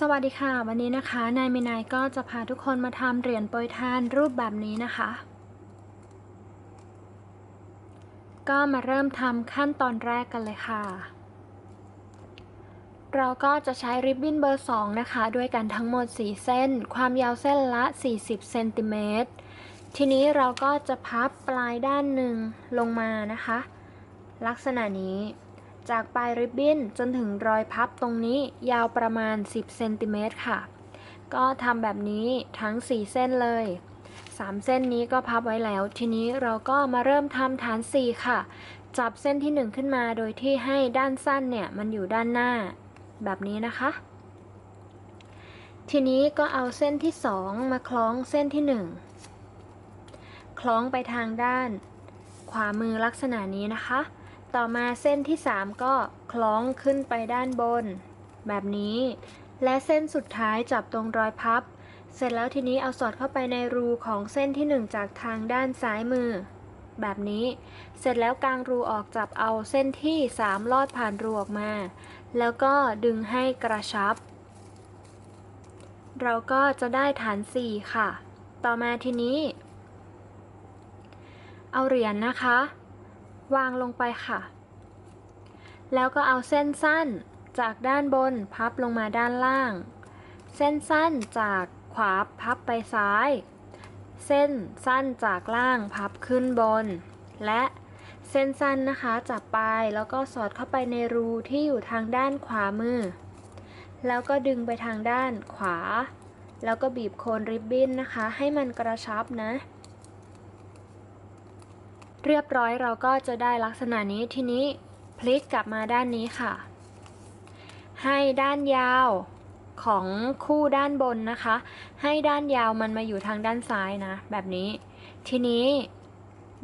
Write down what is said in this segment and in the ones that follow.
สวัสดีค่ะ วันนี้นะคะ นายมินายก็จะพาทุกคนมาทำเหรียญโปรยทานรูปแบบนี้นะคะ ก็มาเริ่มทำขั้นตอนแรกกันเลยค่ะ เราก็จะใช้ริบบิ้นเบอร์ 2 นะคะ ด้วยกันทั้งหมด 4 เส้น ความยาวเส้นละ 40เซนติเมตรทีนี้เราก็จะพับปลายด้านหนึ่งลงมานะคะ ลักษณะนี้ จากปลายริบบิ้นจนถึงรอยพับตรงนี้ยาวประมาณ 10เซนติเมตรค่ะ ก็ทำแบบนี้ทั้ง 4 เส้นเลย 3 เส้นนี้ก็พับไว้แล้ว ทีนี้เราก็มาเริ่มทำฐาน 4 ค่ะ จับเส้นที่ 1 ขึ้นมาโดยที่ให้ด้านสั้นเนี่ยมันอยู่ด้านหน้า แบบนี้นะคะ ทีนี้ก็เอาเส้นที่ 2 มาคล้องเส้นที่ 1 คล้องไปทางด้าน ขวามือลักษณะนี้นะคะ ต่อมาเส้นที่ 3 ก็คล้องขึ้นไปด้านบน แบบนี้ และเส้นสุดท้ายจับตรงรอยพับ เสร็จแล้วทีนี้เอาสอดเข้าไปในรูของเส้นที่ 1 จากทางด้านซ้ายมือ แบบนี้ เสร็จแล้วกางรูออกจับเอาเส้นที่ 3 ลอดผ่านรูออกมา แล้วก็ดึงให้กระชับ เราก็จะได้ฐาน 4 ค่ะ ต่อมาทีนี้ เอาเหรียญนะคะ วางลงไปค่ะ แล้วก็เอาเส้นสั้นจากด้านบนพับลงมาด้านล่าง เส้นสั้นจากขวาพับไปซ้าย เส้นสั้นจากล่างพับขึ้นบน และเส้นสั้นนะคะจับปลายแล้วก็สอดเข้าไปในรูที่อยู่ทางด้านขวามือ แล้วก็ดึงไปทางด้านขวา แล้วก็บีบโคนริบบิ้นนะคะ ให้มันกระชับนะ เรียบร้อยเราก็จะได้ลักษณะนี้ทีนี้พลิกกลับมาด้านนี้ค่ะ ให้ด้านยาวของคู่ด้านบนนะคะ ให้ด้านยาวมันมาอยู่ทางด้านซ้ายนะ แบบนี้ ทีนี้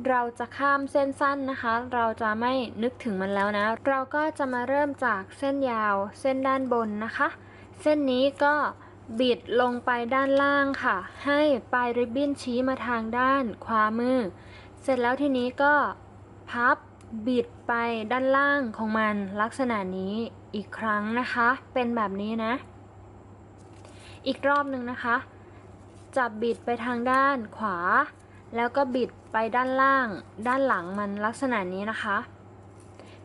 เราจะข้ามเส้นสั้นนะคะ เราจะไม่นึกถึงมันแล้วนะ เราก็จะมาเริ่มจากเส้นยาวเส้นด้านบนนะคะ เส้นนี้ก็บิดลงไปด้านล่างค่ะ ให้ปลายริบบิ้นชี้มาทางด้านขวามือ เสร็จแล้วทีนี้ก็พับบิดไปด้านล่างของมันลักษณะนี้อีกครั้งนะคะ เป็นแบบนี้นะ อีกรอบหนึ่งนะคะ จับบิดไปทางด้านขวา แล้วก็บิดไปด้านล่าง ด้านหลังมันลักษณะนี้นะคะ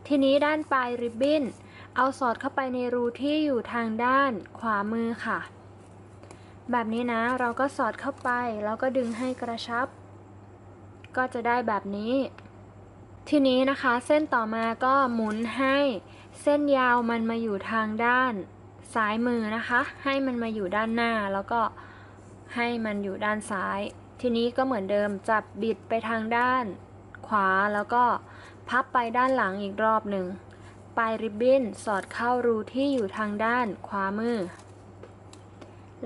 ทีนี้ด้านปลายริบบิ้น เอาสอดเข้าไปในรูที่อยู่ทางด้านขวามือค่ะ แบบนี้นะเราก็สอดเข้าไปแล้วก็ดึงให้กระชับ ก็จะได้แบบนี้ ทีนี้นะคะเส้นต่อมาก็หมุนให้เส้นยาวมันมาอยู่ทางด้านซ้ายมือนะคะ ให้มันมาอยู่ด้านหน้าแล้วก็ให้มันอยู่ด้านซ้าย ทีนี้ก็เหมือนเดิมจับบิดไปทางด้านขวาแล้วก็พับไปด้านหลังอีกรอบหนึ่งปลายริบบิ้นสอดเข้ารูที่อยู่ทางด้านขวามือ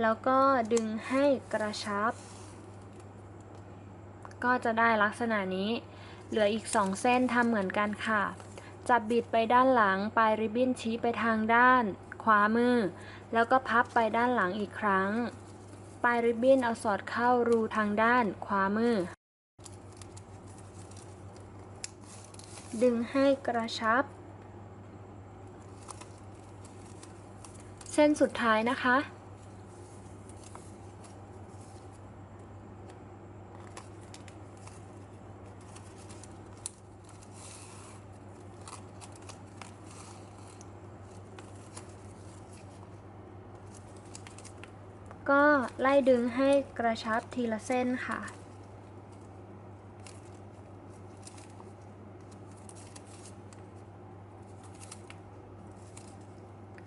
แล้วก็ดึงให้กระชับ ก็จะได้ลักษณะนี้ เหลืออีก 2 เส้นทำเหมือนกันค่ะ จับบิดไปด้านหลัง ปลายริบบิ้นชี้ไปทางด้าน ขวามือ แล้วก็พับไปด้านหลังอีกครั้ง ปลายริบบิ้นเอาสอดเข้ารูทางด้าน ขวามือ ดึงให้กระชับ เส้นสุดท้ายนะคะ ก็ไล่ดึงให้กระชับทีละเส้นค่ะ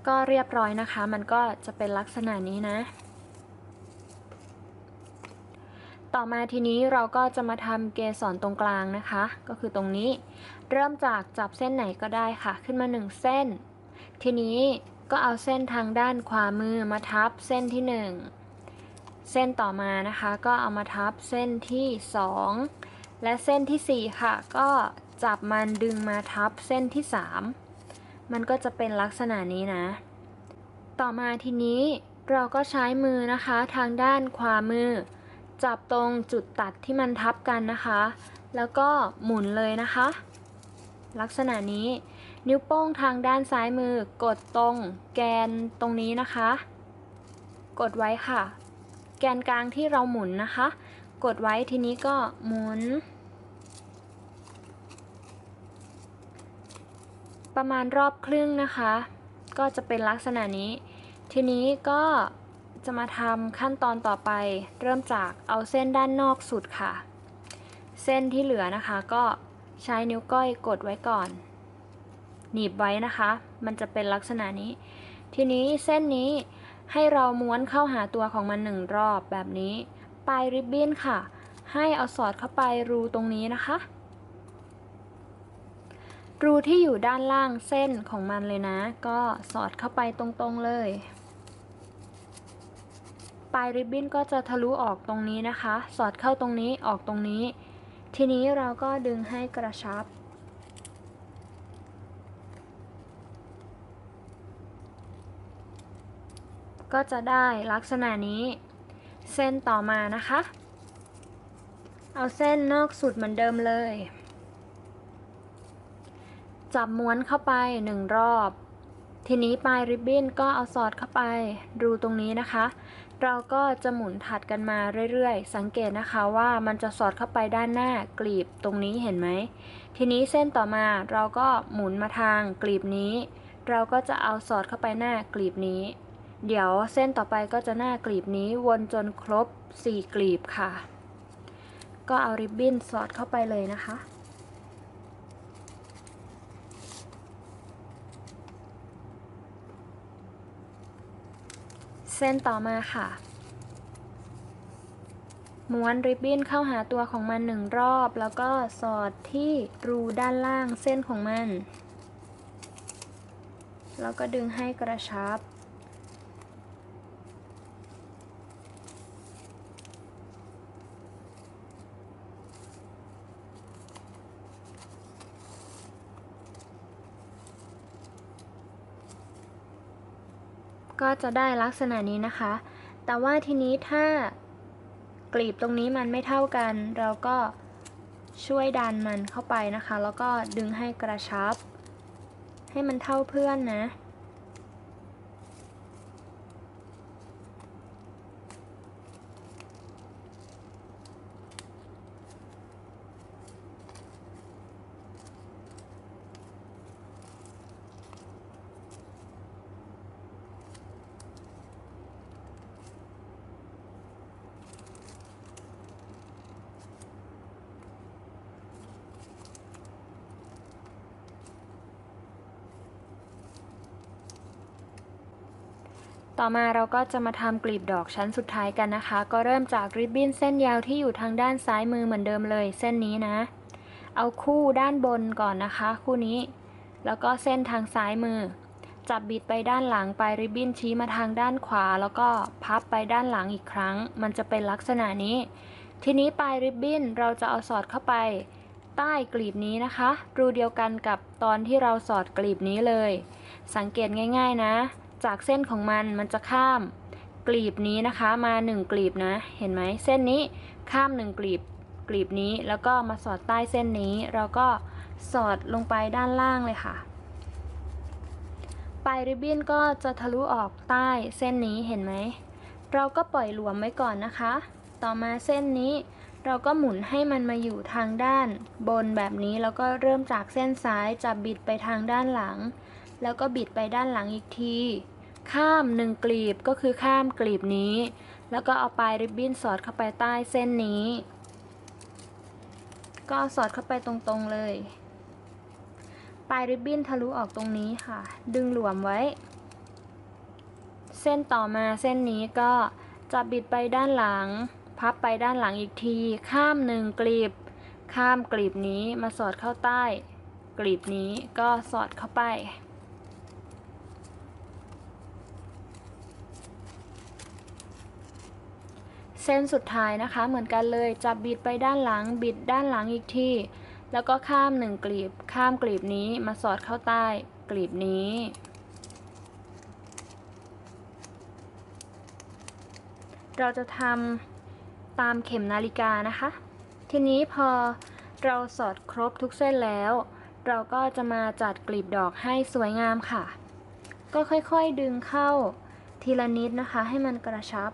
ก็เรียบร้อยนะคะ มันก็จะเป็นลักษณะนี้นะ ต่อมาทีนี้เราก็จะมาทำเกสรตรงกลางนะคะ ก็คือตรงนี้ เริ่มจากจับเส้นไหนก็ได้ค่ะ ขึ้นมา1เส้น ทีนี้ก็เอาเส้นทางด้านขวามือมาทับเส้นที่1 เส้นต่อมานะคะ ก็เอามาทับเส้นที่ 2 และเส้นที่ 4 ค่ะ ก็จับมันดึงมาทับเส้นที่ 3 มันก็จะเป็นลักษณะนี้นะ ต่อมาทีนี้เราก็ใช้มือนะคะทางด้านขวามือ จับตรงจุดตัดที่มันทับกันนะคะ แล้วก็หมุนเลยนะคะ ลักษณะนี้นิ้วโป้งทางด้านซ้ายมือกดตรงแกนตรงนี้นะคะ กดไว้ค่ะ แกนกลางที่เราหมุนนะคะ กดไว้ทีนี้ก็หมุน ประมาณรอบครึ่งนะคะ ก็จะเป็นลักษณะนี้ ทีนี้ก็จะมาทำขั้นตอนต่อไป เริ่มจากเอาเส้นด้านนอกสุดค่ะ เส้นที่เหลือนะคะก็ใช้นิ้วก้อยกดไว้ก่อน หนีบไว้นะคะ มันจะเป็นลักษณะนี้ ทีนี้เส้นนี้ ให้เราม้วนเข้าหาตัวของมันหนึ่งรอบแบบนี้ปลายริบบิ้นค่ะ ให้เอาสอดเข้าไปรูตรงนี้นะคะ รูที่อยู่ด้านล่างเส้นของมันเลยนะ ก็สอดเข้าไปตรงๆเลยปลายริบบิ้นก็จะทะลุออกตรงนี้นะคะ สอดเข้าตรงนี้ออกตรงนี้ ทีนี้เราก็ดึงให้กระชับ ก็จะได้ลักษณะนี้ เส้นต่อมานะคะ เอาเส้นนอกสุดเหมือนเดิมเลย จับม้วนเข้าไปหนึ่งรอบ ทีนี้ปลายริบบิ้นก็เอาสอดเข้าไปรูตรงนี้นะคะ เราก็จะหมุนถัดกันมาเรื่อยๆ สังเกตนะคะว่ามันจะสอดเข้าไปด้านหน้ากลีบตรงนี้เห็นไหม ทีนี้เส้นต่อมาเราก็หมุนมาทางกลีบนี้ เราก็จะเอาสอดเข้าไปหน้ากลีบนี้ เดี๋ยวเส้นต่อไปก็จะหน้ากลีบนี้วนจนครบ 4 กลีบค่ะ ก็เอาริบบิ้นสอดเข้าไปเลยนะคะ เส้นต่อมาค่ะ ม้วนริบบิ้นเข้าหาตัวของมันหนึ่งรอบ แล้วก็สอดที่รูด้านล่างเส้นของมัน แล้วก็ดึงให้กระชับ ก็จะได้ลักษณะนี้นะคะ แต่ว่าทีนี้ถ้ากลีบตรงนี้มันไม่เท่ากัน เราก็ช่วยดันมันเข้าไปนะคะ แล้วก็ดึงให้กระชับ ให้มันเท่าเพื่อนนะ ต่อมาเราก็จะมาทำกลีบดอกชั้นสุดท้ายกันนะคะ ก็เริ่มจากริบบิ้นเส้นยาวที่อยู่ทางด้านซ้ายมือเหมือนเดิมเลย เส้นนี้นะ เอาคู่ด้านบนก่อนนะคะ คู่นี้ แล้วก็เส้นทางซ้ายมือ จับบิดไปด้านหลังไปริบบิ้นชี้มาทางด้านขวา แล้วก็พับไปด้านหลังอีกครั้ง มันจะเป็นลักษณะนี้ ทีนี้ปลายริบบิ้นเราจะเอาสอดเข้าไป ใต้กลีบนี้นะคะ รูเดียวกันกับตอนที่เราสอดกลีบนี้เลย สังเกตง่าย ๆ นะ จากเส้นของมันมันจะข้ามกลีบนี้นะคะมา 1 กลีบนะ เห็นไหมเส้นนี้ข้าม 1 กลีบกลีบนี้แล้วก็มาสอดใต้เส้นนี้เราก็สอดลงไปด้านล่างเลยค่ะ ปลายริบบิ้นก็จะทะลุออกใต้เส้นนี้เห็นไหม เราก็ปล่อยหลวมไว้ก่อนนะคะ ต่อมาเส้นนี้เราก็หมุนให้มันมาอยู่ทางด้านบนแบบนี้แล้วก็เริ่มจากเส้นซ้ายจับบิดไปทางด้านหลัง แล้วก็บิดไปด้านหลังอีกที ข้ามหนึ่งกลีบก็คือข้ามกลีบนี้ แล้วก็เอาปลายริบบิ้นสอดเข้าไปใต้เส้นนี้ ก็สอดเข้าไปตรงๆเลย ปลายริบบิ้นทะลุออกตรงนี้ค่ะ ดึงหลวมไว้ เส้นต่อมาเส้นนี้ก็จะบิดไปด้านหลัง พับไปด้านหลังอีกที ข้ามหนึ่งกลีบ ข้ามกลีบนี้มาสอดเข้าใต้ กลีบนี้ก็สอดเข้าไป เส้นสุดท้ายนะคะ เหมือนกันเลยจับบิดไปด้านหลังบิดด้านหลังอีกทีแล้วก็ข้ามหนึ่งกลีบ ข้ามกลีบนี้มาสอดเข้าใต้กลีบนี้ เราจะทำตามเข็มนาฬิกานะคะ ทีนี้พอเราสอดครบทุกเส้นแล้ว เราก็จะมาจัดกลีบดอกให้สวยงามค่ะ ก็ค่อยๆดึงเข้าทีละนิดนะคะ ให้มันกระชับ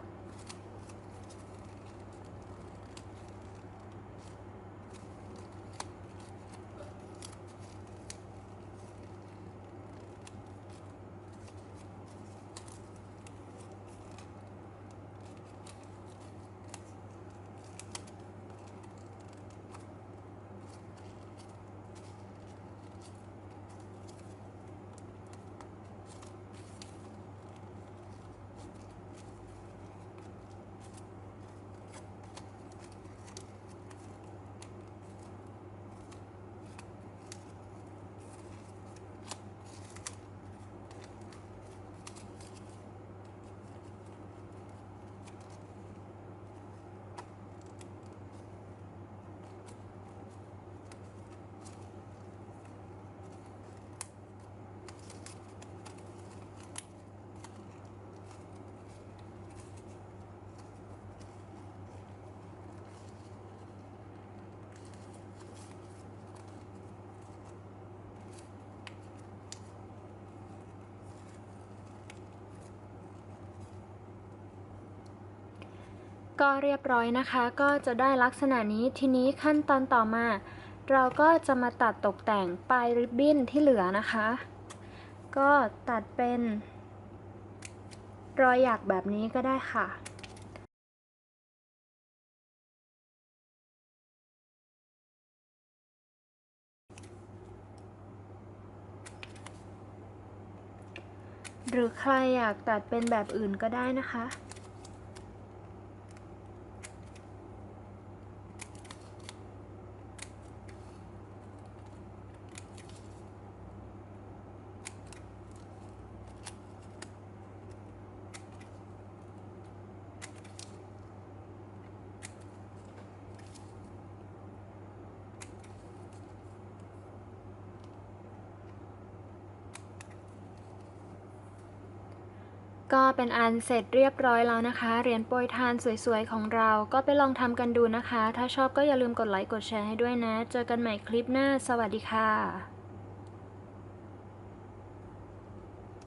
ก็เรียบร้อยนะคะ ก็จะได้ลักษณะนี้ทีนี้ขั้นตอนต่อมา เราก็จะมาตัดตกแต่งปลายริบบิ้นที่เหลือนะคะ ก็ตัดเป็นรอยหยักแบบนี้ก็ได้ค่ะหรือใครอยากตัดเป็นแบบอื่นก็ได้นะคะ ก็เป็นอันเสร็จเรียบร้อยแล้วนะคะ เหรียญโปรยทานสวยๆ ของเรา ก็ไปลองทำกันดูนะคะ ถ้าชอบก็อย่าลืมกดไลค์ กดแชร์ให้ด้วยนะ เจอกันใหม่คลิปหน้า สวัสดีค่ะ